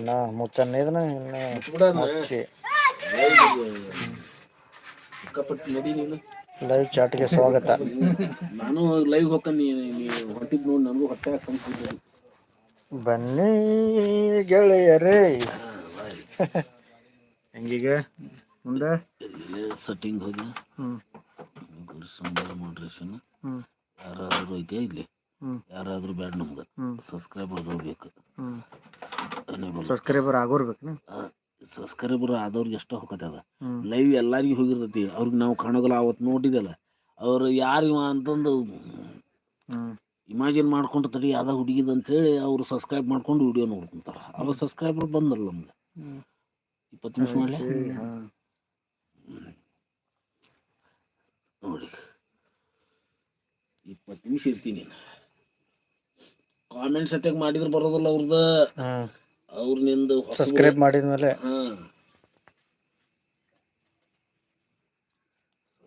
ಏನ ಮುಚ್ಚನ್ನ ಇನ್ನು ಮುಚ್ಚಿ. ಸಿಕ್ಕಾಪಟ್ಟು ನಡಿ ನೀನು. ಲೈವ್ ಚಾಟ್ಗೆ ಸ್ವಾಗತ. ನಾನು ಲೈವ್ ಹೋಗ್ಕ ನೀ ನೀ ಹೊಂಟಿದ್ ನೋಡಿ ನನಗೂ ಹೊಟ್ಟೆ ಸಂಸ್ಕೃತಿ ಬನ್ನಿ ಗೆಳೆಯರೇ. ಹೆಂಗೀಗ? ಮುಂದೆ? ಸೆಟ್ಟಿಂಗ್ ಹೋಗಿ ಹ್ಮ್. ಸಂಬಳ ಮಾಡ್ರೇಷನ್ ಹ್ಮ್. ಯಾರಾದ್ರೂ ಐತೆ ಇಲ್ಲಿ? ಹ್ಮ್. ಯಾರಾದ್ರೂ ಬ್ಯಾಡ್ ನಮ್ಗೆ. ಸಬ್ಸ್ಕ್ರೈಬರ್ ಬೇಕು. ಸಬ್ಸ್ಕ್ರೈಬರ್ ಆಗೋರ್ಬೇಕು ಸಬ್ಸ್ಕ್ರೈಬರ್ ಆದವ್ರಿಗೆ ಎಷ್ಟೋ ಹೋಗತ್ತದ. ಲೈವ್ ಎಲ್ಲಾರಿಗೂ ಹೋಗಿರ್ತೈತಿ. ಅವ್ರಿಗೆ ನಾವು ಕಾಣೋಗಲ್ಲ ಅವತ್ತು ನೋಡಿದಲ್ಲ. ಅವ್ರು ಯಾರು ಇವ ಅಂತಂದು ಇಮ್ಯಾಜಿನ್ ಮಾಡ್ಕೊಂಡು ತಡಿ ಯಾವ್ದು ಹುಡುಗಿದ ಅಂತ ಹೇಳಿ ಅವರು ಸಬ್ಸ್ಕ್ರೈಬ್ ಮಾಡ್ಕೊಂಡು ವಿಡಿಯೋ ನೋಡ್ಕೊಂತಾರೆ. ಅವ ಸಬ್ಸ್ಕ್ರೈಬರ್ ಬಂದಲ್ಲ ನಮ್ಗೆ. ಇಪ್ಪತ್ತು ನಿಮಿಷ ಮಾಡಲಿ? ಹಾ. ನೋಡಿ. ಇಪ್ಪತ್ತು ನಿಮಿಷ ಇರ್ತೀನಿ. ಕಾಮೆಂಟ್ಸ್ ಸತ್ಯಾಗ ಮಾಡಿದ್ರೆ ಬರೋದಿಲ್ಲ ಅವ್ರದ. ಹ್ಮ್ ಅವ್ರ ನಿಂದು ಸಬ್ಸ್ಕ್ರೈಬ್ ಮಾಡಿದ್ಮೇಲೆ ಮೇಲೆ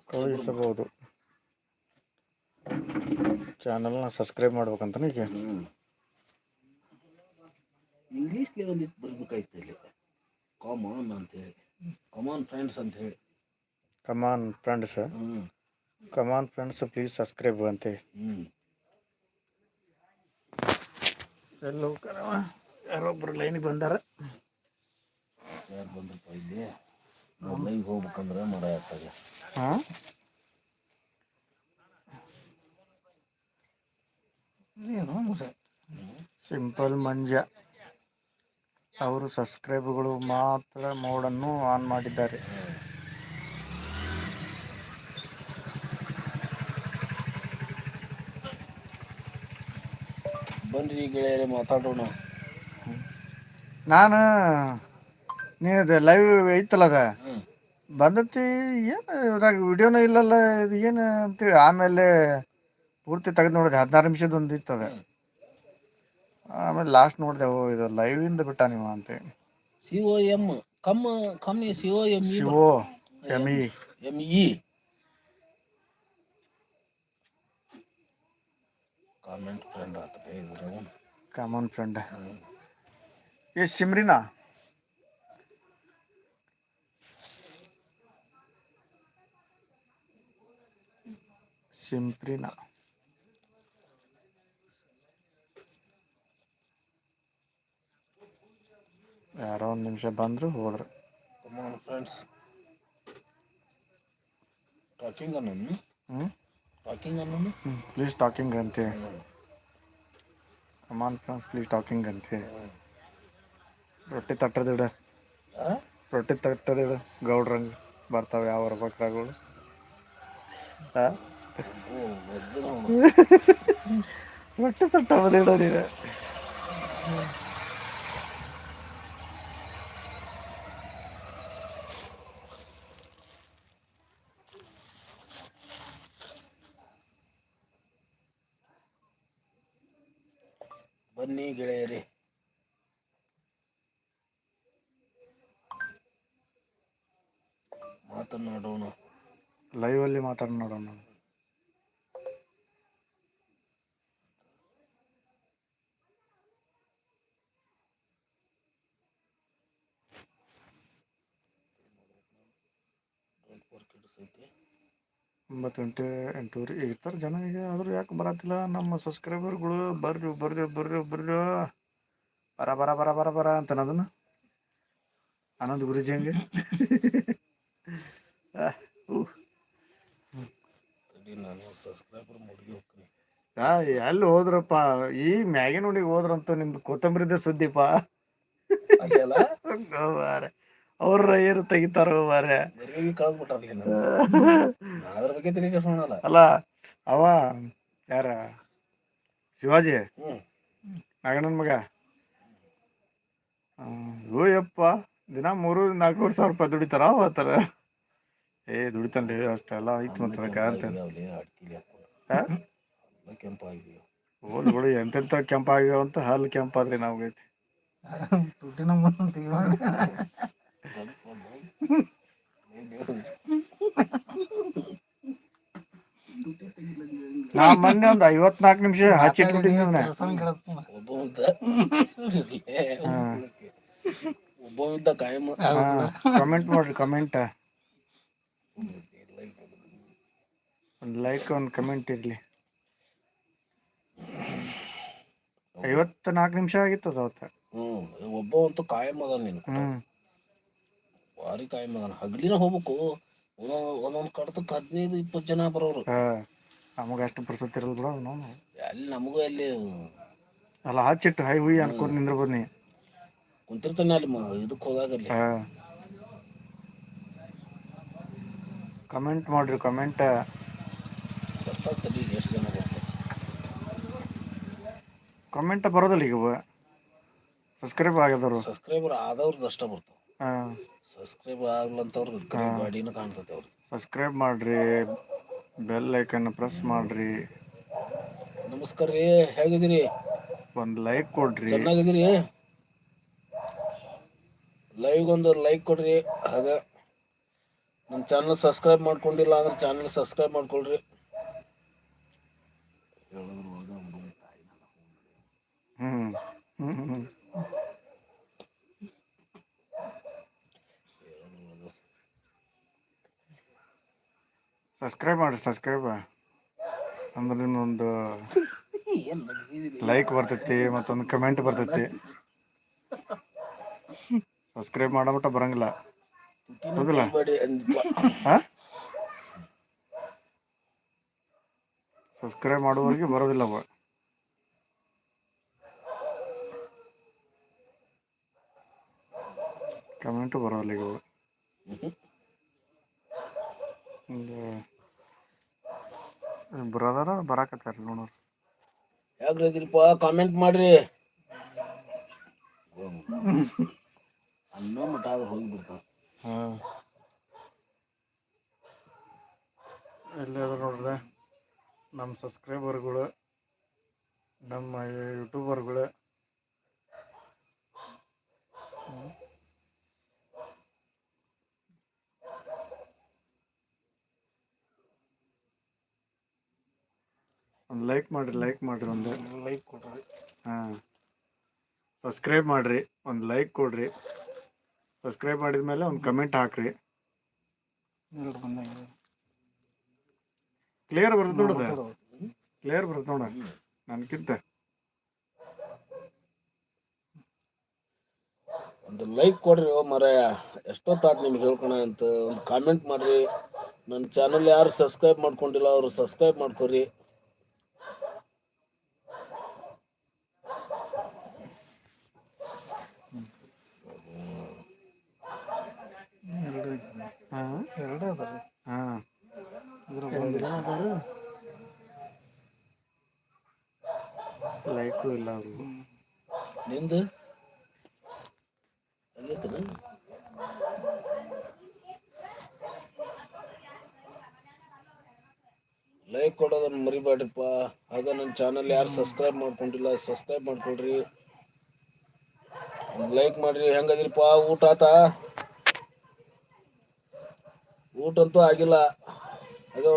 ಕಳುಹಿಸಬಹುದು ಚಾನಲ್ನ ಸಬ್ಸ್ಕ್ರೈಬ್ ಮಾಡ್ಬೇಕಂತ ಈಗ ಇಂಗ್ಲೀಷ್ಗೆ ಒಂದಿಟ್ಟು ಬರ್ಬೇಕಾಯ್ತು ಇಲ್ಲಿ. ಕಾಮನ್ ಅಂತೇಳಿ. ಕಾಮನ್ ಫ್ರೆಂಡ್ಸ್ ಅಂತ ಹೇಳಿ come on friends come on friends please subscribe ಅಂತ ಹ್ಮ್. ಎಲ್ಲೋ ಕಣವ ಯಾರೊಬ್ರು ಲೈನಿಗೆ ಬಂದಾರ. ಯಾರು ಬಂದ್ರಪ್ಪ ಇಲ್ಲಿ? ನಾವು ಲೈವ್ ಹೋಗ್ಬೇಕಂದ್ರೆ ಮರ ಆಗ್ತದೆ. ಹಾಂ? ಸಿಂಪಲ್ ಮಂಜ ಅವರು ಸಬ್ಸ್ಕ್ರೈಬ್ಗಳು ಮಾತ್ರ ಮೋಡನ್ನು ಆನ್ ಮಾಡಿದ್ದಾರೆ. ಬನ್ರಿ ಗೆಳೆಯರೇ ಮಾತಾಡೋಣ. ನಾನು ನೀನು ಲೈವ್ ಐತಲ್ಲ ಅದ? ಬಂದತಿ ಏನು ಇದ್ರಾಗ ವಿಡಿಯೋನ ಇಲ್ಲಲ್ಲ ಇದು ಏನು ಅಂತೇಳಿ ಆಮೇಲೆ ಪೂರ್ತಿ ತೆಗೆದು ನೋಡಿದೆ ಹದಿನಾರು ನಿಮಿಷದ ಒಂದು ಇತ್ತು ಅದ. ಆಮೇಲೆ ಲಾಸ್ಟ್ ನೋಡಿದೆ ಓ ಇದು ಇಂದ ಬಿಟ್ಟ ನೀವು ಅಂತೇಳಿ. ಸಿ ಒ ಎಂ ಕಮ್ ಕಮ್ಮಿ C O M C O M E M E comment friend ಆತ ಕಾಮನ್ ಫ್ರೆಂಡ್ ಏ ಸಿಮ್ರಿನಾ ಸಿಂಪ್ರಿನಾ ಯಾರೋ ಒಂದು ನಿಮಿಷ ಬಂದ್ರು ಹೋದ್ರು ಕಮಾನ್ ಫ್ರೆಂಡ್ಸ್ ಟಾಕಿಂಗ್ ಅನ್ನೋನು ಹ್ಞೂ ಟಾಕಿಂಗ್ ಅನ್ನೋನು ಪ್ಲೀಸ್ ಟಾಕಿಂಗ್ ಅಂತೆ come on friends please talking ಅಂತೆ ರೊಟ್ಟಿ ತಟ್ಟದಿಡ? ರೊಟ್ಟಿ ತಟ್ಟದಿಡ ಗೌಡ್ರಂಗೆ ಬರ್ತಾವೆ ಯಾವ ಬಕ್ರಗಳು ರೊಟ್ಟಿ ತಟ್ಟದಿಡ ನೀನು. ಬನ್ನಿ ಗೆಳೆಯರೇ. ಮಾತನಾಡೋಣ ಲೈವಲ್ಲಿ ಮಾತನಾಡೋಣ ಒಂಬತ್ತು ಗಂಟೆ ಎಂಟೂವರೆ ಥರ ಜನ ಈಗ ಆದರೂ ಯಾಕೆ ಬರತ್ತಿಲ್ಲ? ನಮ್ಮ ಸಬ್ಸ್ಕ್ರೈಬರ್ಗಳು ಬರ್ರಿ ಬರ್ರಿ ಬರ್ರಿ ಬರ್ರಿ. ಬರ ಬರ ಬರ ಬರ ಬರ ಅಂತ ಅನ್ನೋದನ್ನ. ಆನಂದ್ ಗುರುಜಿ ಹಂಗೆ. ಎಲ್ಲಿ ಹೋದ್ರಪ್ಪ? ಈ ಮ್ಯಾಗಿನ ಹುಡುಗಿ ಹೋದ್ರಂತ ನಿಮ್ದು ಕೊತ್ತಂಬರಿದ ಸುದ್ದಿಪ್ಪ ಅವ್ರ ಏನು ತೆಗಿತಾರೋ ಬಾರೆ ಅಲ್ಲ ಅವ ಯಾರ? ಶಿವಾಜಿ? ನಾಗಣ್ಣನ ಮಗ? ಯಪ್ಪ ದಿನ ಮೂರು ನಾಲ್ಕೂವರೆ ಸಾವಿರ ರೂಪಾಯಿ ದುಡಿತಾರ ಅವತ್ತರ ಏ ದುಡಿತಾನ್ರಿ ಅಷ್ಟೆಲ್ಲ ಐತಿ ಮತ್ತೆ ಅದಕ್ಕೆ? ಎಲ್ಲ ಕೆಂಪಾಗಿದೆಯೋ? ಹೋದ್ ಬಿಡು ಎಂತೆಂಥ ಕೆಂಪಾಗ್ಯಾವ ಅಂತ ಹಲ್ಲು ಕೆಂಪಾದ್ರಿ ನಾವ್ಗೈತಿ. ನಾ ಮೊನ್ನೆ ಒಂದು ಐವತ್ನಾಲ್ಕು ನಿಮಿಷ ಹಚ್ಚಿಟ್ಬಿಟ್ಟಿದ್ದೆ ಒಬ್ಬ ಅಂತ ಒಬ್ಬ ಇದ್ದ ಕಾಯಂ. ಕಮೆಂಟ್ ಮಾಡ್ರಿ ಕಮೆಂಟ್ ಒಂದು ಲೈಕ್ ಒಂದು ಕಮೆಂಟ್ ಇರಲಿ. ಐವತ್ತು ನಾಲ್ಕು ನಿಮಿಷ ಆಗಿತ್ತದ ಅವತ್ತ. ಹ್ಮ್ ಒಬ್ಬ ಅಂತೂ ಕಾಯಂ ಅದ ನೀನು ಹ್ಞೂ ಭಾರಿ ಕಾಯಂ ಅದ ಹಗಲಿನ ಹೋಗ್ಬೇಕು. ಒಂದೊಂದು ಕಡ್ತಕ್ಕೆ ಹದಿನೈದು ಇಪ್ಪತ್ತು ಜನ ಬರೋರು. ಹಾಂ ನಮಗೆ ಅಷ್ಟು ಪ್ರಸತಿ ಇರಲ್ಲ ಬಿಡ ನಾವು ಅಲ್ಲಿ ನಮಗೂ ಅಲ್ಲಿ ಅಲ್ಲ ಹಚ್ಚಿಟ್ಟು ಹೈ ಹುಯಿ ಅನ್ಕೊಂಡು ನಿಂದ್ರಬೋದು ನೀ. ಕುಂತಿರ್ತಾನೆ ಅಲ್ಲಿ ಇದಕ್ಕೆ ಹೋದಾಗ ಅಲ್ಲಿ. ಹಾಂ. ಕಮೆಂಟ್ ಮಾಡ್ರಿ ಕಮೆಂಟ್ ಈಗ ಎಷ್ಟು ಜನ ಬರ್ತಾರೆ? ಕಮೆಂಟ್ ಬರೋದಿಲ್ಲ ಈಗ ಸಬ್ಸ್ಕ್ರೈಬ್ ಆಗಿದ್ರು ಸಬ್ಸ್ಕ್ರೈಬರ್ ಆದವ್ರದ್ದು ಅಷ್ಟೇ ಬರ್ತಾವೆ. ಹಾಂ. ಸಬ್ಸ್ಕ್ರೈಬ್ ಆಗ್ಲಂತವ್ರು ಗಾಡಿನ ಕಾಣ್ತೈತೆ ಅವ್ರಿಗೆ. ಸಬ್ಸ್ಕ್ರೈಬ್ ಮಾಡ್ರಿ. ಬೆಲ್ ಐಕನ್ ಪ್ರೆಸ್ ಮಾಡ್ರಿ. ನಮಸ್ಕಾರ ರೀ. ಹೇಗಿದ್ದೀರಿ? ಒಂದು ಲೈಕ್ ಕೊಡ್ರಿ. ಚೆನ್ನಾಗಿದ್ದೀರಿ? ಲೈವ್ ಒಂದು ಲೈಕ್ ಕೊಡ್ರಿ. ಹಾಗ. ನಮ್ಮ ಚಾನಲ್ ಸಬ್ಸ್ಕ್ರೈಬ್ ಮಾಡ್ಕೊಂಡಿಲ್ಲ ಅಂದ್ರೆ ಚಾನಲ್ ಸಬ್ಸ್ಕ್ರೈಬ್ ಮಾಡ್ಕೊಳ್ರಿ ಹ್ಞೂ ಹ್ಞೂ ಹ್ಞೂ ಸಬ್ಸ್ಕ್ರೈಬ್ ಮಾಡ್ರಿ ಸಬ್ಸ್ಕ್ರೈಬ್ ಅಂದ್ರೆ ನಿಮ್ಮೊಂದು ಲೈಕ್ ಬರ್ತೈತಿ, ಮತ್ತೊಂದು ಕಮೆಂಟ್ ಬರ್ತೈತಿ. ಸಬ್ಸ್ಕ್ರೈಬ್ ಮಾಡಬಿಟ್ಟ ಬರಂಗಿಲ್ಲ. ಹೌದಿಲ್ಲ? ಸಬ್ಸ್ಕ್ರೈಬ್ ಮಾಡುವವರಿಗೆ ಬರೋದಿಲ್ಲ ಅವ. ಕಮೆಂಟು ಬರೋಲ್ಲ ಈಗ. ಒಂದು ಬರೋದಾರ ಬರಾಕತ್ತಾರ ನೋಡೋರು. ಯಾಕ್ರಿ ಇದೀರಪ್ಪ ಕಾಮೆಂಟ್ ಮಾಡ್ರಿ. ಅನ್ನೋ ಮಠ ಆದ್ರೆ ಹೋಗಿ ಬಿಡ್ತಾವ ಹಾಂ. ಎಲ್ಲದ ನೋಡ್ರೆ ನಮ್ಮ ಸಬ್ಸ್ಕ್ರೈಬರ್ಗಳು ನಮ್ಮ ಯೂಟ್ಯೂಬರ್ಗಳು ಒಂದು ಲೈಕ್ ಮಾಡಿರಿ ಲೈಕ್ ಮಾಡಿರಿ ಒಂದು. ಲೈಕ್ ಕೊಡ್ರಿ. ಹಾಂ. ಸಬ್ಸ್ಕ್ರೈಬ್ ಮಾಡಿರಿ ಒಂದು ಲೈಕ್ ಕೊಡ್ರಿ. ಸಬ್ಸ್ಕ್ರೈಬ್ ಮಾಡಿದ ಮೇಲೆ ಒಂದು ಕಮೆಂಟ್ ಹಾಕ್ರಿ. ಕ್ಲಿಯರ್ ಬರ್ತದೆ ನೋಡ ಕ್ಲಿಯರ್ ಬರುತ್ತೆ ನೋಡ. ನನಗಿಂತ ಒಂದು ಲೈಕ್ ಕೊಡ್ರಿ ಓ ಮರಾಯ. ಎಷ್ಟೊತ್ತಾಟ್ ನಿಮ್ಗೆ ಹೇಳ್ಕೊಣ ಅಂತ. ಒಂದು ಕಾಮೆಂಟ್ ಮಾಡ್ರಿ. ನನ್ನ ಚಾನಲ್ ಯಾರು ಸಬ್ಸ್ಕ್ರೈಬ್ ಮಾಡ್ಕೊಂಡಿಲ್ಲ ಅವರು ಸಬ್ಸ್ಕ್ರೈಬ್ ಮಾಡ್ಕೊರಿ ಹಾಂ ಎರಡೇ ಅದ ರೀ ಹಾಂ ಲೈಕು ಇಲ್ಲ ಅದು. ನಿಂದು? ಲೈಕ್ ಕೊಡೋದನ್ನ ಮರಿಬೇಡ್ರಿಪ್ಪ. ಹಾಗ ನನ್ನ ಚಾನಲ್ ಯಾರು ಸಬ್ಸ್ಕ್ರೈಬ್ ಮಾಡ್ಕೊಂಡಿಲ್ಲ ಸಬ್ಸ್ಕ್ರೈಬ್ ಮಾಡ್ಕೊಳ್ರಿ ಒಂದು ಲೈಕ್ ಮಾಡ್ರಿ. ಹೆಂಗದಿರಿಪ್ಪ ಊಟ ಆತ? ಊಟ ಅಂತೂ ಆಗಿಲ್ಲ.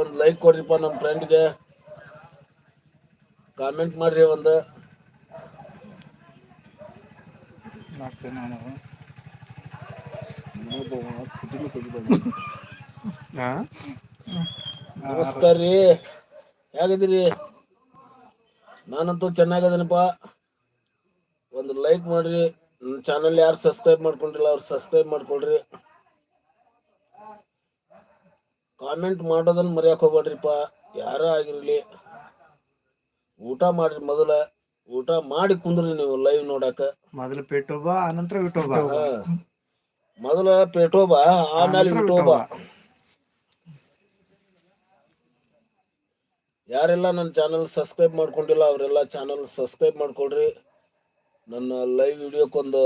ಒಂದು ಲೈಕ್ ಕೊಡ್ರಿಪ್ಪ ನಮ್ಮ ಫ್ರೆಂಡ್ಗೆ ಕಾಮೆಂಟ್ ಮಾಡ್ರಿ ಒಂದು. ನಮಸ್ಕಾರ ರೀ. ಹೇಗಿದ್ದೀರಿ? ನಾನಂತೂ ಚೆನ್ನಾಗದನಪ್ಪ ಒಂದು ಲೈಕ್ ಮಾಡ್ರಿ. ನನ್ನ ಚಾನಲ್ ಯಾರು ಸಬ್ಸ್ಕ್ರೈಬ್ ಮಾಡ್ಕೊಂಡಿಲ್ಲ ಅವ್ರು ಸಬ್ಸ್ಕ್ರೈಬ್ ಮಾಡ್ಕೊಳ್ರಿ. ಕಾಮೆಂಟ್ ಮಾಡೋದನ್ನ ಮರೆಯಕ್ಕೆ ಹೋಗ್ಬೇಡ್ರಿಪ್ಪ. ಯಾರೇ ಆಗಿರಲಿ. ಊಟ ಮಾಡ್ರಿ ಮೊದಲ. ಊಟ ಮಾಡಿ ಕುಂದ್ರಿ ನೀವು ಲೈವ್ ನೋಡಾಕ. ಮೊದಲು ಪೇಟೋಬಾ ಆನಂತರ ವಿಟೋಬಾ. ಮೊದಲ ಪೇಟೋಬ ಆಮೇಲೆ ವಿಟೋಬ ಯಾರೆಲ್ಲ ನನ್ನ ಚಾನಲ್ ಸಬ್ಸ್ಕ್ರೈಬ್ ಮಾಡ್ಕೊಂಡಿಲ್ಲ ಅವರೆಲ್ಲ ಚಾನಲ್ ಸಬ್ಸ್ಕ್ರೈಬ್ ಮಾಡ್ಕೊಳ್ರಿ ನನ್ನ ಲೈವ್ ವಿಡಿಯೋಕ್ಕೊಂದು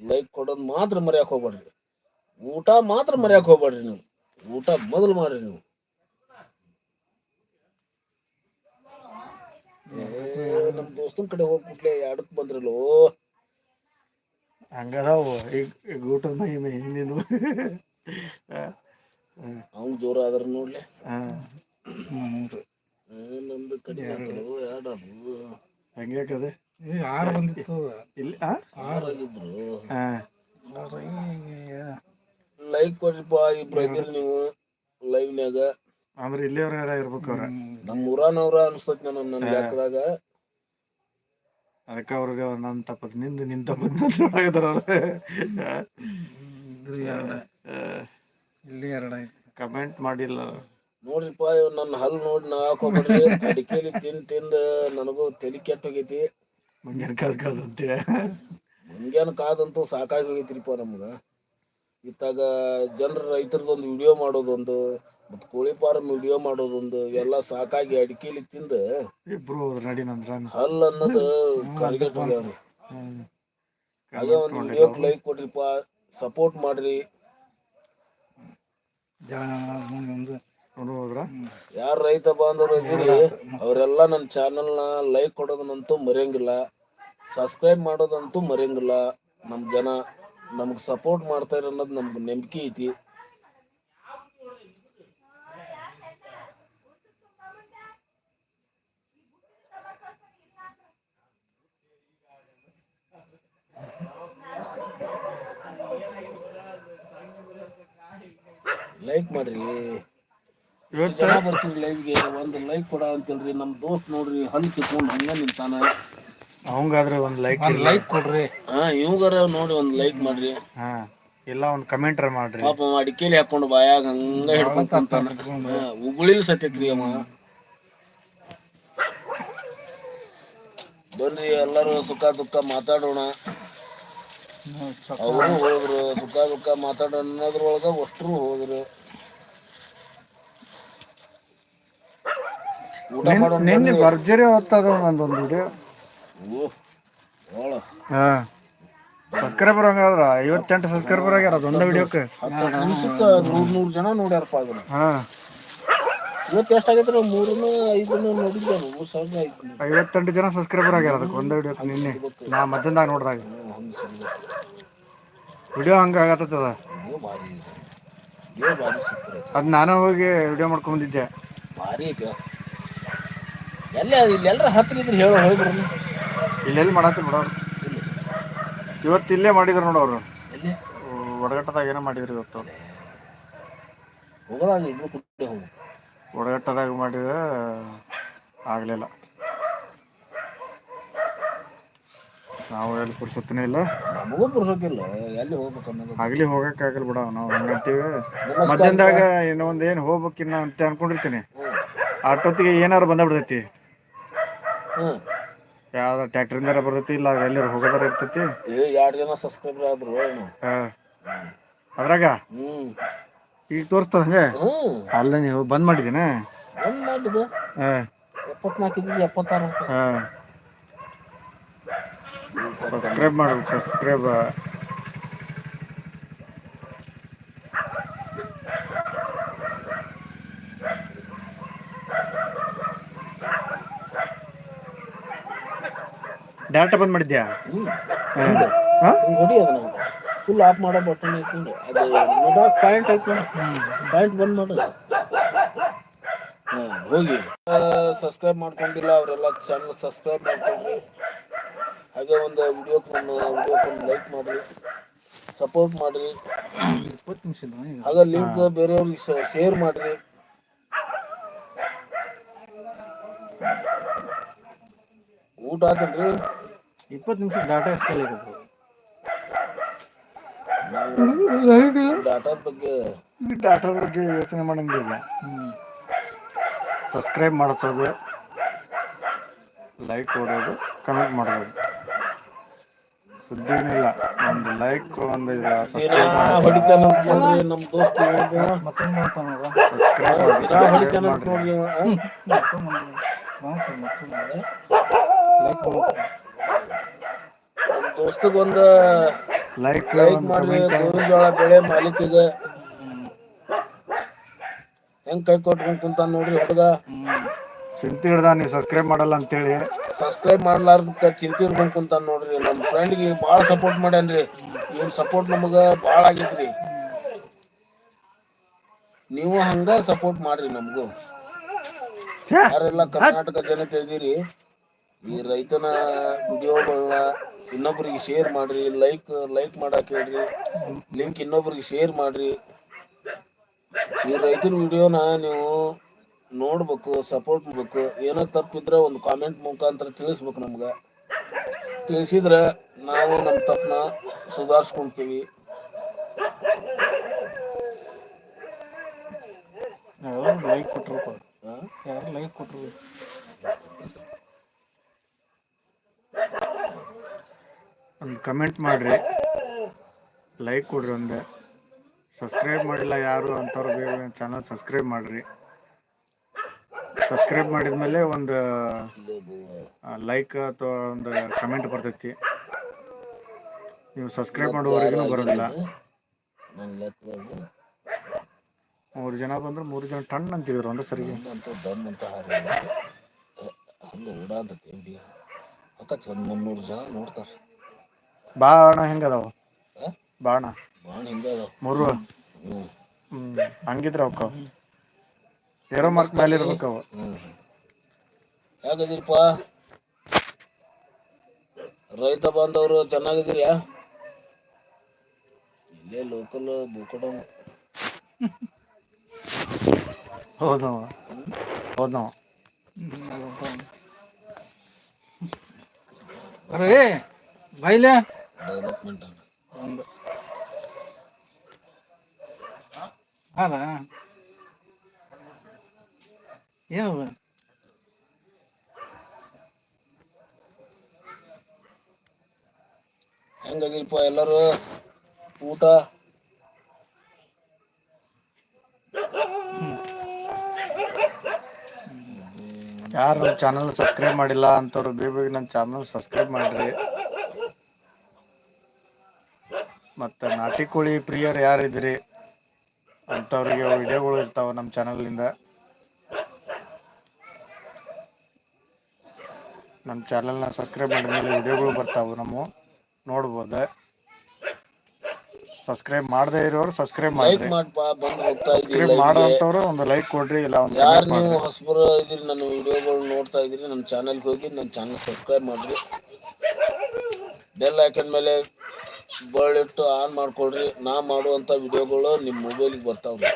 ಲೈಕ್ ಕೊಡೋದು ಮಾತ್ರ ಮರೆಯಕ್ಕೆ ಹೋಗ್ಬೇಡ್ರಿ. ಊಟ ಮಾತ್ರ ಮರೆಯಕ್ಕೆ ಹೋಗ್ಬೇಡ್ರಿ ನೀವು. ಊಟ ಮೊದಲು ಮಾಡ್ರಿ ನೀವು. ಏ ನಮ್ಮ ದೋಸ್ತನ ಕಡೆ ಹೋಗ್ಬಿಟ್ಲೆ ಎರಡಕ್ಕೆ ಬಂದ್ರಲ್ಲೋ. ಹಂಗದಾವು ಈಗ ಈಗ ಊಟದ ಮಹಿಮೆ ಹಿಂದಿನ ಅವ್ನು ಜೋರ ಆದ್ರ ನೋಡ್ಲೆ. ಹಾಂ ಮೂರು ಏ, ನಮ್ದು ಕಡಿಮೆ ಎರಡು ಅದು ಹಂಗ್ಯಾಕದೆ ಏ ಆರು ಬಂದಿತ್ತು. ಇಲ್ಲಿ ಆರು ಆಗಿದ್ರು ಹಾಂ ಲೈಕ್ ಕೊಡ್ರಿಪ್ಪ ಈ ಇದ್ದೀರಿ ನೀವು ಲೈವ್ನ್ಯಾಗ ಅಂದ್ರೆ ಇಲ್ಲಿಯವ್ರ ಇರ್ಬೇಕು ಅವ್ರ? ನಮ್ಮ ಊರಾನವ್ರ ಅನ್ಸ್ತೈತಿ ನನ್ನ ನನ್ನ ಲೆಕ್ಕದಾಗ. ಅದಕ್ಕೆ ಅವ್ರಿಗೆ ನನ್ನ ತಪ್ಪದ ನಿಂದು ನಿನ್ ತಪ್ಪದ ಎರಡು ಇಲ್ಲಿ ಎರಡ ಕಮೆಂಟ್ ಮಾಡಿಲ್ಲ. ನೋಡ್ರಿಪ್ಪ ಇವ್ ನನ್ನ ಹಲ್ ನೋಡಿ ನಾ ಹಾಕೋಬಿಡ್ರಿ ಅಡಿಕೆಲಿ ತಿಂದ್ ತಿಂದ ನನಗೂ ತಲೆ ಕೆಟ್ಟ ಹೋಗೈತಿ ಮಂಗ್ಯಾನ ಕಾದ್ ಕಾದ್ ಅಂತೇಳಿ ಮುಂಗೇನು ಕಾದಂತೂ ಸಾಕಾಗಿ ಹೋಗೈತ್ರಿಪ್ಪ ನಮ್ಗ. ಇತ್ತಾಗ ಜನರ ರೈತರದೊಂದು ವಿಡಿಯೋ ಮಾಡೋದೊಂದು ಮತ್ತು ಕೋಳಿ ಫಾರಂ ವಿಡಿಯೋ ಮಾಡೋದೊಂದು ಎಲ್ಲ ಸಾಕಾಗಿ ಅಡಿಕೆಲಿ ತಿಂದ ಇಬ್ರು ನಡಿ ನಂದ್ರ ಹಲ್ ಅನ್ನೋದು ಕರಿಗೆಟ್ ಹೋಗ್ಯಾವ್ರಿ ಹಾಗೆ ಒಂದು ವಿಡಿಯೋಕ್ ಲೈಕ್ ಕೊಡ್ರಿಪ್ಪ ಸಪೋರ್ಟ್ ಮಾಡ್ರಿ. ಯಾರ ರೈತ ಬಾಂಧವರು ಇದ್ದೀರಿ ಅವರೆಲ್ಲ ನನ್ನ ಚಾನಲ್ನ ಲೈಕ್ ಕೊಡೋದನ್ನಂತೂ ಮರೆಯಂಗಿಲ್ಲ ಸಬ್ಸ್ಕ್ರೈಬ್ ಮಾಡೋದಂತೂ ಮರೆಯಂಗಿಲ್ಲ ನಮ್ಮ ಜನ. ನಮ್ಗೆ ಸಪೋರ್ಟ್ ಮಾಡ್ತಾರೆ ಅನ್ನೋದು ನಮ್ಗೆ ನಂಬಿಕೆ ಐತಿ. ಲೈಕ್ ಮಾಡ್ರಿ. ಜನ ಬರ್ತೀವಿ ಲೈವ್ಗೆ ಒಂದು ಲೈಕ್ ಕೊಡ ಅಂತೇಳ್ರಿ. ನಮ್ಮ ದೋಸ್ತ್ ನೋಡ್ರಿ ಹಲ್ ಕಿತ್ಕೊಂಡು ಹಂಗ ನಿಂತಾನ. ಅವಂಗಾದ್ರೆ ಒಂದ್ ಲೈಕ್ ಒಂದು ಲೈಕ್ ಕೊಡ್ರಿ. ಹಾ ಇವ್ಗಾರ ನೋಡಿ ಒಂದು ಲೈಕ್ ಮಾಡ್ರಿ. ಹಾ ಇಲ್ಲ ಒಂದ್ ಕಮೆಂಟ್ರ ಮಾಡ್ರಿ. ಪಾಪ ಅಡಿಕೆಲಿ ಹಾಕೊಂಡು ಬಾಯಾಗ ಹಂಗ ಹಿಡ್ಕೊಂತ ಉಗುಳಿಲ್ ಸತ್ಯಕ್ರಿ ಅಮ್ಮ ಬನ್ರಿ ಎಲ್ಲರೂ ಸುಖ ದುಃಖ ಮಾತಾಡೋಣ. ಅವರು ಹೋದ್ರು ಸುಖ ದುಃಖ ಮಾತಾಡೋಣ ಅನ್ನೋದ್ರೊಳಗ ಅಷ್ಟ್ರು ಹೋದ್ರು. ಊಟ ಮಾಡೋಣ ನಿನ್ನೆ ಭರ್ಜರಿ ಹೊತ್ತದ ಒಂದೊಂದು ವಿಡಿಯೋ. ಹಾ. ಸಬ್ಸ್ಕ್ರೈಬರ್ ಹಂಗಾದ್ರ ಐವತ್ತೆಂಟು ಸಬ್ಸ್ಕ್ರೈಬರ್ ಆಗ್ಯಾರ ಅದೊಂದ ವಿಡಿಯೋಕ್ಕೆ. ಹತ್ತು ನಿಮಿಷಕ್ಕೆ ನೂರ್ ನೂರ್ ಜನ ನೋಡ್ಯಾರಪ್ಪ ಅದನ್ನ. ಹಾ. ಇವತ್ತು ಎಷ್ಟು ಮೂರನ್ನು ಐದನ್ನು ನೋಡಿದ್ದೆ ಮೂರು ಸಾವಿರದ ಐದು ಐವತ್ತೆಂಟು ಜನ ಸಬ್ಸ್ಕ್ರೈಬರ್ ಆಗ್ಯಾರ ಅದಕ್ಕೆ ಒಂದ ವಿಡಿಯೋಕ್ಕೆ ನಿನ್ನೆ. ನಾ ಮಧ್ಯಾಹ್ನದಾಗ ನೋಡ್ದಾಗ. ಹಂಗೆ ವಿಡಿಯೋ ಹಂಗ ಸೂಪರ್ ಅದ್ ನಾನು ಹೋಗಿ ವಿಡಿಯೋ ಮಾಡ್ಕೊಂಡ್ ಬಂದಿದ್ದೆ. ಭಾರಿ ಐತೆ. ಎಲ್ಲ ಅದು ಇಲ್ಲಿ ಎಲ್ಲರ ಹತ್ರ ಇದ್ರೆ ಹೇಳೋ ಹೋಗ್ಬರೋಣ ಇಲ್ಲೆಲ್ಲಿ ಮಾಡತ್ತೀರಿ ನೋಡೋರು ಇವತ್ತು ಇಲ್ಲೇ ಮಾಡಿದ್ರು ನೋಡೋರು ಎಲ್ಲಿ? ಒಡಗಟ್ಟದಾಗ ಏನೋ ಮಾಡಿದ್ರು ಇವತ್ತು? ಹೋಗೋಣ ಅದು ಇಬ್ರು ಕುಟ್ಟೆ ಹೋಗ್ಬೇಕು. ಒಡಗಟ್ಟದಾಗ ಮಾಡಿದ್ರೆ ಆಗಲಿಲ್ಲ. ನಾವು ಎಲ್ಲಿ ಪುರ್ಸತ್ತನೇ ಇಲ್ಲ. ನಮಗೂ ಪುರ್ಸೋಕಿಲ್ಲ ಎಲ್ಲಿ ಹೋಗ್ಬೇಕು ಅನ್ನೋದು. ಆಗ್ಲಿ ಹೋಗಕ್ ಆಗಲ್ಲ ಬಿಡ ನಾವು ಹಂಗಂತೀವಿ. ಮಧ್ಯಾಹ್ನದಾಗ ಇನ್ನೂ ಒಂದು ಏನ್ ಹೋಗ್ಬೇಕಿನ್ನ ಅಂತ ಅನ್ಕೊಂಡಿರ್ತೀನಿ. ಅಷ್ಟೊತ್ತಿಗೆ ಏನಾರು ಬಂದ ಬಿಡ್ತೈತಿ. ಯಾವ್ದು ಟ್ಯಾಕ್ಟ್ರಿಂದಾರ ಬರ್ತೈತಿ ಇಲ್ಲ ಎಲ್ಲಿ ಹೋಗೋದಾರ ಇರ್ತೈತಿ. ಏ ಎರಡು ಜನ ಸಬ್ಸ್ಕ್ರೈಬರ್ ಆದ್ರು ಏನು? ಹಾ. ಅದ್ರಾಗ? ಹ್ಞೂ ಈಗ ತೋರಿಸ್ತದ ಹಂಗೆ? ಹ್ಞೂ ಅಲ್ಲ ನೀವು ಬಂದ್ ಮಾಡಿದ್ದೀನ? ಬಂದ್ ಮಾಡಿದ್ದು ಹಾಂ. ಎಪ್ಪತ್ನಾಲ್ಕು ಇದ್ದಿದ್ದು ಎಪ್ಪತ್ತಾರು ಹಾಂ ಹಾ. ಸಬ್ಸ್ಕ್ರೈಬ್ ಮಾಡ್ಬೇಕು ಸಬ್ಸ್ಕ್ರೈಬ್ ಡಾಟಾ ಬಂದ್ ಮಾಡಿದ್ಯಾ? ಹಿಂಗ್ ಅದನ್ನ ಫುಲ್ ಆಫ್ ಮಾಡೋ ಬಟನ್ ಐತಿ ನೋಡಿ ಅದು ನೋಡಾಕ ಪಾಯಿಂಟ್ ಐತಿ ಪಾಯಿಂಟ್ ಬಂದ್ ಮಾಡು. ಹಾ ಹೋಗಿ. ಸಬ್ಸ್ಕ್ರೈಬ್ ಮಾಡ್ಕೊಂಡಿಲ್ಲ ಅವರೆಲ್ಲ ಚಾನಲ್ ಸಬ್ಸ್ಕ್ರೈಬ್ ಮಾಡ್ಕೊಂಡ್ರಿ ಹಾಗೆ ಒಂದು ವಿಡಿಯೋಕ್ಕೆ ಒಂದು ವಿಡಿಯೋ ಒಂದು ಲೈಕ್ ಮಾಡಿರಿ. ಸಪೋರ್ಟ್ ಮಾಡಿರಿ. ಇಪ್ಪತ್ತು ನಿಮಿಷ ಹಾಗೆ ಲಿಂಕ್ ಬೇರೆಯವ್ರಿಗೆ ಶೇರ್ ಮಾಡಿರಿ. ಊಟ ಆತನ್ರಿ ಇಪ್ಪತ್ತು ನಿಮಿಷ ಡಾಟಾ ಇಷ್ಟಲ್ಲ ಡಾಟಾ ಡಾಟಾದ ಬಗ್ಗೆ ಡಾಟಾ ಬಗ್ಗೆ ಯೋಚನೆ ಮಾಡಂಗಿಲ್ಲ. ಸಬ್ಸ್ಕ್ರೈಬ್ ಮಾಡಿಸೋದು ಲೈಕ್ ಕೊಡೋದು ಕಮೆಂಟ್ ಮಾಡೋದು. ಸುದ್ದಿನಿಲ್ಲ ಒಂದು ಲೈಕ್ ಒಂದು ನಮ್ಮ ದೋಸ್ತ ಸಬ್ಸ್ಕ್ರೈಬ್ ಮತ್ತೊಂದು ಲೈಕ್ ಮಾಡ್ತಾನೆ ನಮ್ ದೋಸ್ತಗ್ ಒಂದು ಲೈಕ್ ಲೈಕ್ ಮಾಡ್ರಿ ಗೋವಿನ ಜೋಳ ಬೆಳೆ ಮಾಲೀಕಿಗೆ. ಹೆಂಗ್ ಕೈ ಕೊಟ್ಕೊಂಡ್ ಕುಂತಾನ ನೋಡ್ರಿ ಹುಡುಗ. ಚಿಂತೆ ಹಿಡ್ದ ನೀವು ಸಬ್ಸ್ಕ್ರೈಬ್ ಮಾಡಲ್ಲ ಅಂತೇಳಿ. ಸಬ್ಸ್ಕ್ರೈಬ್ ಮಾಡ್ಲಾರ್ದಕ್ಕ ಚಿಂತೆ ಹಿಡ್ಕೊಂಡ್ ಕುಂತಾನ ನೋಡ್ರಿ. ನಮ್ಮ ಫ್ರೆಂಡ್ಗೆ ಭಾಳ ಸಪೋರ್ಟ್ ಮಾಡ್ಯಾನ್ರಿ. ಇವ್ರ ಸಪೋರ್ಟ್ ನಮಗ ಭಾಳ ಆಗೈತ್ರಿ. ನೀವು ಹಂಗ ಸಪೋರ್ಟ್ ಮಾಡ್ರಿ ನಮಗೂ! ಯಾರೆಲ್ಲ ಕರ್ನಾಟಕ ಜನತೆ ಇದೀರಿ ಈ ರೈತನ ವಿಡಿಯೋಗಳನ್ನ ಇನ್ನೊಬ್ರಿಗೆ ಶೇರ್ ಮಾಡ್ರಿ ಲೈಕ್ ಲೈಕ್ ಮಾಡಕ್ ಹೇಳ್ರಿ ಲಿಂಕ್ ಇನ್ನೊಬ್ರಿಗೆ ಶೇರ್ ಮಾಡ್ರಿ. ಈ ರೈತರ ವಿಡಿಯೋನ ನೀವು ನೋಡ್ಬೇಕು ಸಪೋರ್ಟ್ ಮಾಡ್ಬೇಕು. ಏನೋ ತಪ್ಪಿದ್ರೆ ಒಂದು ಕಾಮೆಂಟ್ ಮುಖಾಂತರ ತಿಳಿಸ್ಬೇಕು ನಮ್ಗೆ. ತಿಳಿಸಿದ್ರೆ ನಾವು ನಮ್ಮ ತಪ್ಪನ್ನ ಸುಧಾರಿಸ್ಕೊಂತೀವಿ ಲೈಕ್ ಕೊಟ್ಟರು ಲೈಕ್ ಕೊಟ್ರು? ಒಂದು ಕಮೆಂಟ್ ಮಾಡಿರಿ. ಲೈಕ್ ಕೊಡ್ರಿ ಒಂದು. ಸಬ್ಸ್ಕ್ರೈಬ್ ಮಾಡಿಲ್ಲ ಯಾರು ಅಂಥವ್ರು ಬೇಗ ಚಾನಲ್ ಸಬ್ಸ್ಕ್ರೈಬ್ ಮಾಡಿರಿ. ಸಬ್ಸ್ಕ್ರೈಬ್ ಮಾಡಿದ್ಮೇಲೆ ಒಂದು ಲೈಕ್ ಅಥವಾ ಒಂದು ಕಮೆಂಟ್ ಬರ್ತೈತಿ. ನೀವು ಸಬ್ಸ್ಕ್ರೈಬ್ ಮಾಡುವವರೆಗೂ ಬರೋದಿಲ್ಲ. ಮೂರು ಜನ ಬಂದ್ರೆ ಮೂರು ಜನ ಟನ್ ಅಂತಿದ್ರು ಒಂದು ಸರಿ. ಮುನ್ನೂರು ಜನ ನೋಡ್ತಾರೆ. ಬಾಣ ಹೆಂಗದಾವ? ಅದಾವ ಬಾಣ. ಭಾಳ ಹಿಂಗೆ ಅದಾವ ಮೂರು. ಹ್ಞೂ ಹ್ಮ್ ಹಂಗಿದ್ರ ಅವಕ್ಕ ಏರೋ ಮಾರ್ಕ್ ಮೇಲೆ ಇರ್ಬೇಕು ಅವು ಹ್ಞೂ ಹೇಗದಿರಪ್ಪ ರೈತ ಬಾಂಧವರು ಚೆನ್ನಾಗಿದ್ದೀರ್ಯಾ ಇಲ್ಲೇ ಲೋಕಲ್ ಬುಕಡ ಹೌದವ. ಹೌದವ. ಅರೇ ಬೈಲೆ. ಡೆವಲಪ್ಮೆಂಟ್ ಒಂದು. ಎಲ್ಲರೂ? ಊಟ? ಯಾರು ನಮ್ಮ ಚಾನಲ್ ಸಬ್ಸ್ಕ್ರೈಬ್ ಮಾಡಿಲ್ಲ ಅಂತವ್ರು ಬೇಗ ಬೇಗ ನಮ್ಮ ಚಾನಲ್ ಸಬ್ಸ್ಕ್ರೈಬ್ ಮಾಡಿರಿ. ಮತ್ತು ನಾಟಿ ಕೋಳಿ ಪ್ರಿಯರ್ ಯಾರಿದ್ರಿ ಅಂಥವ್ರಿಗೆ ವಿಡಿಯೋಗಳು ಇರ್ತಾವೆ ನಮ್ಮ ಚಾನಲ್ನಿಂದ. ನಮ್ಮ ಚಾನಲ್ನ ಸಬ್ಸ್ಕ್ರೈಬ್ ಮಾಡಿದ್ಮೇಲೆ ವಿಡಿಯೋಗಳು ಬರ್ತಾವೆ ನಮ್ಮ ನೋಡ್ಬೋದು. ಸಬ್ಸ್ಕ್ರೈಬ್ ಮಾಡದೇ ಇರೋರು ಸಬ್ಸ್ಕ್ರೈಬ್ ಲೈಕ್ ಮಾಡಿ ಮಾಡಪ್ಪ ಬಂದು ಹೋಗ್ತಾ ಇದ್ದೀವಿ ಸಬ್ಸ್ಕ್ರೈಬ್ ಮಾಡೋ ಒಂದು ಲೈಕ್ ಕೊಡ್ರಿ ಇಲ್ಲ ಒಂದು ಯಾರು ನೀವು ಮಾಡಿರಿ. ಹೊಸಬರು ಇದ್ದೀರಿ ನನ್ನ ವಿಡಿಯೋಗಳು ನೋಡ್ತಾ ಇದ್ದೀರಿ ನಮ್ಮ ಚಾನಲ್ಗೆ ಹೋಗಿ ನನ್ನ ಚಾನಲ್ ಸಬ್ಸ್ಕ್ರೈಬ್ ಮಾಡಿರಿ. ಬೆಲ್ ಹಾಕಿದ ಮೇಲೆ ಬಳ್ಳಿಟ್ಟು ಆನ್ ಮಾಡ್ಕೊಳ್ರಿ. ನಾ ಮಾಡುವಂಥ ವಿಡಿಯೋಗಳು ನಿಮ್ಮ ಮೊಬೈಲಿಗೆ ಬರ್ತಾವೆ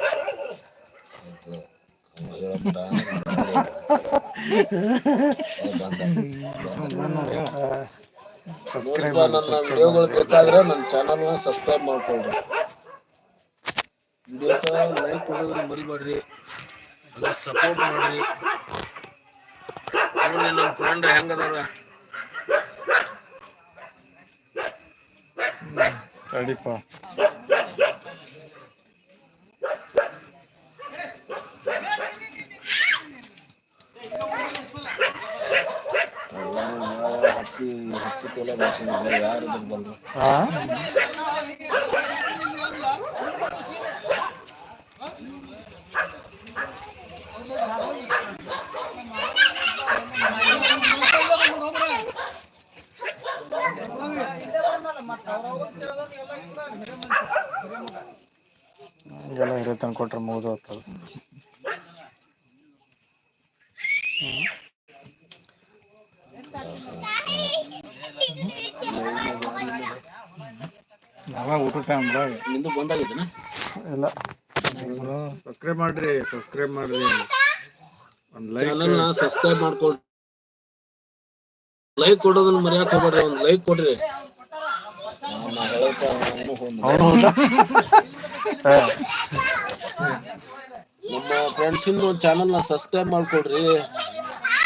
ನನ್ನ ವಿಡಿಯೋಗಳು ಬೇಕಾದ್ರೆ ನನ್ನ ಚಾನಲ್ನ ಸಬ್ಸ್ಕ್ರೈಬ್ ಮಾಡ್ಕೊಳ್ರಿ. ವಿಡಿಯೋಕ್ಕೆ ಲೈಕ್ ಕೊಡೋದನ್ನ ಮರಿಬೇಡ್ರಿ. ಸಪೋರ್ಟ್ ಮಾಡ್ರಿ. ನೋಡ್ರಿ ನಮ್ಮ ಫ್ರೆಂಡ್ ಹೆಂಗದಾರ. ತಡಿಪ ಎಲ್ಲರೂ ಹತ್ತಿ ಹತ್ತಿ ಕೊಲೆ ಮಾಡ್ಸಿದ್ರು ಯಾರು ಇದ್ರ ಬಂದ್ರು ಹಾ ಹಂಗೆಲ್ಲ ಹಿರಿಯ ತಂದು ಕೊಟ್ರೆ ಮುಗಿದು ಹೋಗ್ತದೆ. ನಾವ ಊಟ ಟೈಮ್ದಾಗ ನಿಂದು ಬಂದಾಗಿದ್ದೇನ? ಇಲ್ಲ. ಸಬ್ಸ್ಕ್ರೈಬ್ ಮಾಡ್ರಿ ಸಬ್ಸ್ಕ್ರೈಬ್ ಮಾಡ್ರಿ. ಒಂದು ಲೈಕ್ ಸಬ್ಸ್ಕ್ರೈಬ್ ಮಾಡ್ಕೊಳ್ರಿ. ಲೈಕ್ ಕೊಡೋದನ್ನ ಮರ್ಯಾಕ್ ಹೋಗ್ಬೇಡ್ರಿ ಒಂದು ಲೈಕ್ ಕೊಡ್ರಿ. ನಾ ಫ್ರೆಂಡ್ಸ್ ಇಂದ ನಮ್ಮ ಒಂದು ಚಾನಲ್ನ ಸಬ್ಸ್ಕ್ರೈಬ್ ಮಾಡ್ಕೊಡ್ರಿ.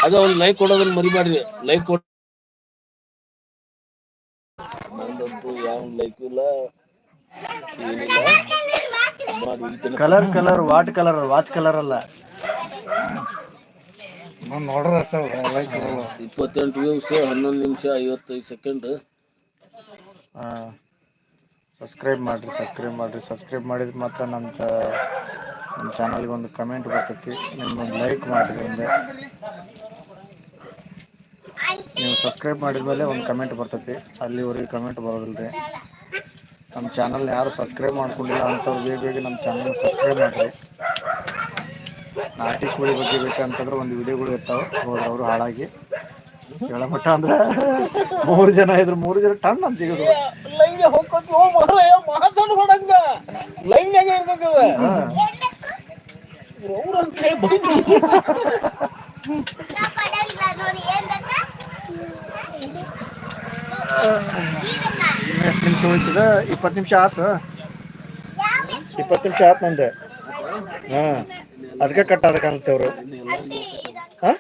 ಅದ ಒಂದು ಲೈಕ್ ಕೊಡೋದನ್ನ ಮರಿಬೇಡ್ರಿ. ಲೈಕ್ ಕೊಡ್ ನಂದಂತೂ ಯಾವ ಲೈಕ್ ಇಲ್ಲ. ಏನಿಲ್ಲ. Colour colour what colour watch colour ಅಲ್ಲ. ನೋಡ್ರ ಇಪ್ಪತ್ತೆಂಟು ವ್ಯೂಸ್ ಹನ್ನೊಂದು ನಿಮಿಷ ಐವತ್ತೈದು ಸೆಕೆಂಡ್ ಸಬ್ಸ್ಕ್ರೈಬ್ ಮಾಡಿರಿ ಸಬ್ಸ್ಕ್ರೈಬ್ ಮಾಡಿರಿ. ಸಬ್ಸ್ಕ್ರೈಬ್ ಮಾಡಿದ್ರೆ ಮಾತ್ರ ನಮ್ಮ ನಮ್ಮ ಚಾನಲ್ಗೆ ಒಂದು ಕಮೆಂಟ್ ಬರ್ತೈತಿ. ನಿಮ್ಗೊಂದು ಲೈಕ್ ಮಾಡಿರಿ ಹಿಂದೆ ನೀವು ಸಬ್ಸ್ಕ್ರೈಬ್ ಮಾಡಿದ್ಮೇಲೆ ಒಂದು ಕಮೆಂಟ್ ಬರ್ತೈತಿ. ಅಲ್ಲಿವರೆಗೆ ಕಮೆಂಟ್ ಬರೋದಿಲ್ಲ ರೀ ನಮ್ಮ ಚಾನಲ್ ಯಾರು ಸಬ್ಸ್ಕ್ರೈಬ್ ಮಾಡ್ಕೊಂಡಿಲ್ಲ ಅಂಥವ್ರು ಬೇಗ ಬೇಗ ನಮ್ಮ ಚಾನಲ್ ಸಬ್ಸ್ಕ್ರೈಬ್ ಮಾಡಿರಿ. ನಾಟಿ ಕೋಳಿ ಬಗ್ಗೆ ಬೇಕಂತಂದ್ರೆ ಒಂದು ವಿಡಿಯೋಗಳು ಇರ್ತಾವೆ. ಹೋದ್ರವರು ಹಾಳಾಗಿ. ಕೇಳ ಮಟ್ಟ ಅಂದ್ರೆ ಮೂರು ಜನ ಇದ್ರು ಮೂರು ಜನ ಟನ್ ಅಂತ ಈಗ ಲೈನ್ಗೆ ಹೋಗ್ಕೊತಿ ಓ ಮಾರಾಯ ಮಾತಾಡ್ಬೇಡಂಗ ಲೈನ್ಯಾಗ ಇರ್ತದ ಅವ್ರ ಅಂತ ಹೇಳಿ ಬೈದ್ರು. ಎಷ್ಟು ನಿಮಿಷ ಹೋಯ್ತದ? ಇಪ್ಪತ್ತು ನಿಮಿಷ ಆತು? ಇಪ್ಪತ್ತು ನಿಮಿಷ ಆತು ನಂದೆ. ಹಾಂ. ಅದಕ್ಕೆ ಕಟ್ ಅದಕ್ಕೆ ಅಂತವ್ರು ಹಾಂ?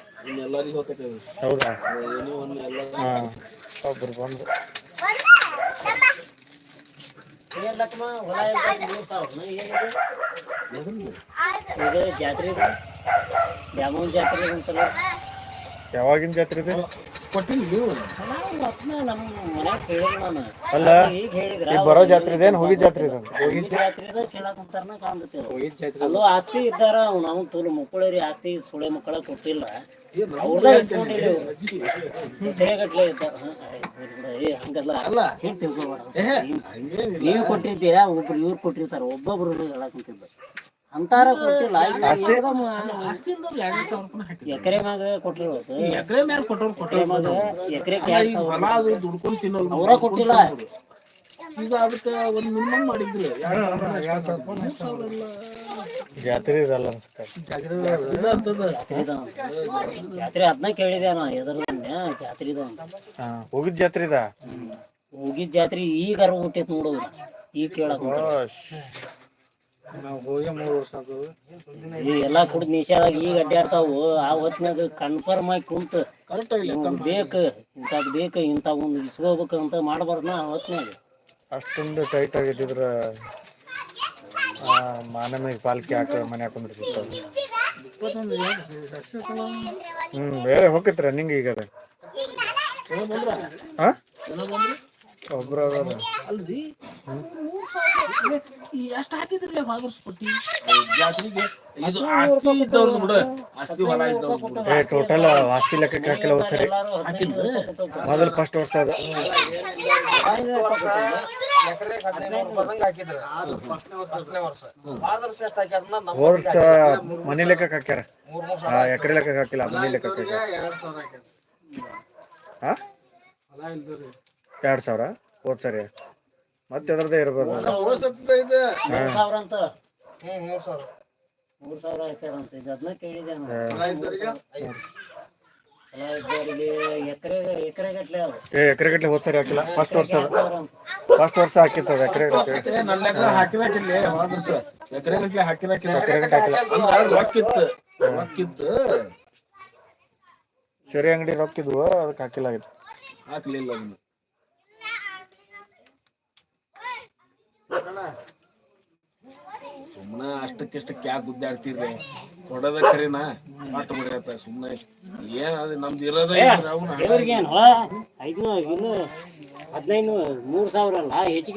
ಎಲ್ಲರಿಗೂ ಹೋಗ್ತೇವೆ ಹೌದಾ? ಏನೋ ಒಂದು ಎಲ್ಲ. ಹಾಂ ಒಬ್ರು ಬಂದು ಇದು ಜಾತ್ರೆ ದ್ಯಾಮವ್ವನ ಜಾತ್ರೆ ಅಂತಲ್ಲ ಯಾವಾಗಿನ ಜಾತ್ರೆ ಇದೆ? ಅಲ್ಲ ಈಗ ಬರೋ ಜಾತ್ರೆ ಇದೆ? ಹೋಗಿ ಜಾತ್ರೆ ಇದೆ ಹೋಗಿದ್ ಅಲ್ಲೋ ಆಸ್ತಿ ಇದ್ದಾರ ನಾವು ತೋಲು ಮಕ್ಕಳರಿ ಆಸ್ತಿ ಸುಳೆ ಮಕ್ಕಳ ಕೊಟ್ಟಿಲ್ಲ. ಅವ್ರದ ತೆರೆಗಟ್ಲೆ ಇದ್ದಾರ. ಏ ಹಂಗಲ್ಲ. ಸಿಟ್ ತಿಳ್ಕೊಬೇಡ. ನೀವು ಕೊಟ್ಟಿದ್ದೀರಾ ಒಬ್ರು ಇವ್ರು ಕೊಟ್ಟಿರ್ತಾರ ಒಬ್ಬೊಬ್ರು ಹೇಳಕ್ ಕುಂತಿದ್ದ ಅಂತಾರ ಕೊಟ್ಟಿಲ್ಲ ಎಕರೆ ಮ್ಯಾಗ ಕೊಟ್ಟಿರೋದು ಎಕರೆ ಮೇಲೆ ಕೊಟ್ಟವ್ರು ಎಕರೆ ಮ್ಯಾಗ ಎಕರೆ ಈಗ ಹೊಲ ಅದು ದುಡ್ಕೊಂಡ್ ಅವ್ರ ಕೊಟ್ಟಿಲ್ಲ. ಈಗ ಅದಕ್ಕೆ ಒಂದು ಮಿನಿಮಮ್ ಮಾಡಿದ್ರು ಎರಡ್ ಸಾವಿರ ಎರಡ್ ಸಾವಿರ ರೂಪಾಯಿ ಮೂರ್ ಜಾತ್ರೆ ಅನ್ಸುತ್ತೆ. ಜಾತ್ರೆ ಅದನ್ನ ಕೇಳಿದೆ ನಾ ಜಾತ್ರೆ ಅಂತ. ಹೋಗಿದ್ ಜಾತ್ರೆ ಇದಾ? ಹೋಗಿದ್ ಜಾತ್ರೆ ಈಗ ಅರ್ವ ಹುಟ್ಟೈತ್ ನೋಡೋದು ಈಗ ಕೇಳಕ್ ನಾವು ಹೋಗಿ ಮೂರು ವರ್ಷ ಆದವು ಈ ಎಲ್ಲಾ ಕುಡ್ದು ನಿಷೇಧಾಗ ಈಗ ಅಡ್ಡಾಡ್ತಾವು. ಆ ಹೊತ್ನ್ಯಾಗ ಕನ್ಫರ್ಮ್ ಆಗಿ ಕುಂತ. ಕರೆಕ್ಟ್ ಇಲ್ಲ ಇವ್ನ್ ಬೇಕು ಇಂಥದ್ ಬೇಕು ಇಂಥ ಒಂದು ಇಸ್ಕೋಬೇಕು ಅಂತ ಮಾಡಬಾರ್ದು ಆ ಹೊತ್ನ್ಯಾಗ. ಅಷ್ಟೊಂದು ಟೈಟ್ ಆಗಿದ್ದಿದ್ರ ಮಾನಮಿಗೆ ಪಾಲ್ಕಿ ಹಾಕ ಮನೆ ಹಾಕೊಂಡಿರ್ತಿತ್ತು ಹ್ಮ್ ಬೇರೆ ಹೋಗತ್ರಿ ರನ್ನಿಂಗ್ ಈಗ ಅದ. ಹಾ ಒಬ್ರು ಅದಾರ ಅಲ್ರಿ? ಮೂರ್ ಸಾವಿರ ಎಷ್ಟು ಹಾಕಿದ್ರಿ ಫಾದರ್ಸ್ ಕೊಟ್ಟಿ ಇದು ಆಸ್ತಿ ಇದ್ದವ್ರದ್ದು ಬಿಡು. ಆಸ್ತಿ ಹೊಲ ಇದ್ದವ್ರದ್ದು ಬಿಡು. ಏ ಟೋಟಲ್ ಆಸ್ತಿ ಲೆಕ್ಕಕ್ಕೆ ಹಾಕಿಲ್ಲ ಹೋದ್ ಸರಿ. ಮೊದಲು ಫಸ್ಟ್ ವರ್ಷ ಅದ. ಹೋದ ವರ್ಷ ಮನಿ ಲೆಕ್ಕಕ್ಕೆ ಹಾಕ್ಯಾರ. ಎಕರೆ ಲೆಕ್ಕಕ್ಕೆ ಹಾಕಿಲ್ಲ ಮನಿ ಲೆಕ್ಕಕ್ಕೆ ಹಾಕ್ಯಾರ. ಹಾ ಎರಡ್ ಸಾವಿರ? ಹೋದ್ ಸರಿ. ಮತ್ತೆ ಅದ್ರದ್ದೇ ಇರ್ಬೋದು. ಎಕರೆಗಟ್ಲೆ ಎಕರೆ ಎಕರೆ ಏ ಎಕರೆ ಗಟ್ಲೆ ಹೋದ್ ಸರಿ ಹಾಕಿಲ್ಲ ಫಸ್ಟ್ ವರ್ಷ. ಫಸ್ಟ್ ವರ್ಷ ಹಾಕಿತ್ತದ ಎಕರೆ ಸರಿ ಎಕರೆ ಗಂಟ್ಲೆ ಎಕರೆ ಗಟ್ಲೆ ಹಾಕಿಲ್ಲ. ರೊಕ್ಕಿತ್ತು ರೊಕ್ಕಿತ್ತು ಅಂಗಡಿ ರೊಕ್ಕಿದ್ವು ಅದಕ್ಕೆ ಹಾಕಿಲ್ಲ ಆಗಿತ್ತು. ಹಾಕ್ಲಿಲ್ಲ ಅದನ್ನ. ಸುಮ್ಮನೆ ಅಷ್ಟಕ್ಕಿಷ್ಟಕ್ಕೆ ಯಾಕೆ ಗುದ್ದಾಡ್ತೀರಿ ಕೊಡೋದ ಖರೀನಾ ಮಾತು ಬಿಡ್ರತ್ತ ಸುಮ್ಮನೆ ಏನ್ ಅದು ನಮ್ದು ಇರೋದೇ ಐದು ಇನ್ನು ಹದಿನೈದು ಮೂರ್ ಸಾವಿರ ಅಲ್ಲ ಹೆಚ್ಚಿಗೆ